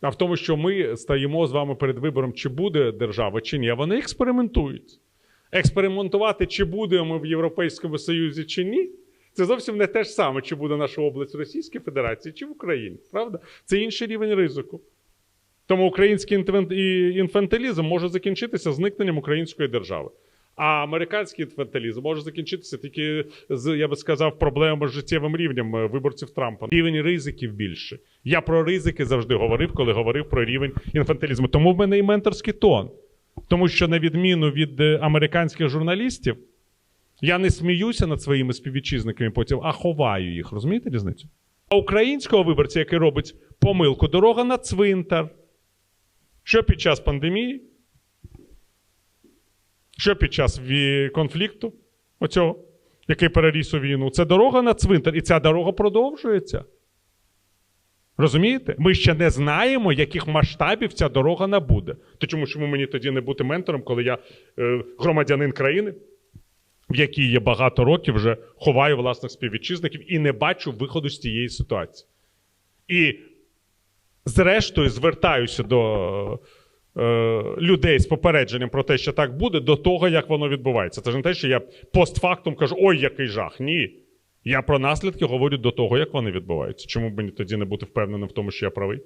а в тому, що ми стаємо з вами перед вибором, чи буде держава, чи ні. Вони експериментують. Експериментувати, чи будемо в Європейському Союзі, чи ні. Це зовсім не те ж саме, чи буде наша область в Російській Федерації, чи в Україні. Правда? Це інший рівень ризику. Тому український інфан- інфантилізм може закінчитися зникненням української держави. А американський інфантилізм може закінчитися тільки з, я би сказав, проблемами з життєвим рівнем е, виборців Трампа. Рівень ризиків більше. Я про ризики завжди говорив, коли говорив про рівень інфантилізму. Тому в мене і менторський тон. Тому що, на відміну від е, американських журналістів, я не сміюся над своїми співвітчизниками потім, а ховаю їх. Розумієте різницю? А українського виборця, який робить помилку, дорога на цвинтар. Що під час пандемії? Що під час конфлікту, оцього, який переріс у війну? Це дорога на цвинтар, і ця дорога продовжується. Розумієте? Ми ще не знаємо, яких масштабів ця дорога набуде. То чому ж мені тоді не бути ментором, коли я е, громадянин країни, в якій є багато років, вже ховаю власних співвітчизників і не бачу виходу з цієї ситуації. І зрештою звертаюся до е, людей з попередженням про те, що так буде, до того, як воно відбувається. Це ж не те, що я постфактум кажу, ой, який жах. Ні. Я про наслідки говорю до того, як вони відбуваються. Чому б мені тоді не бути впевненим в тому, що я правий?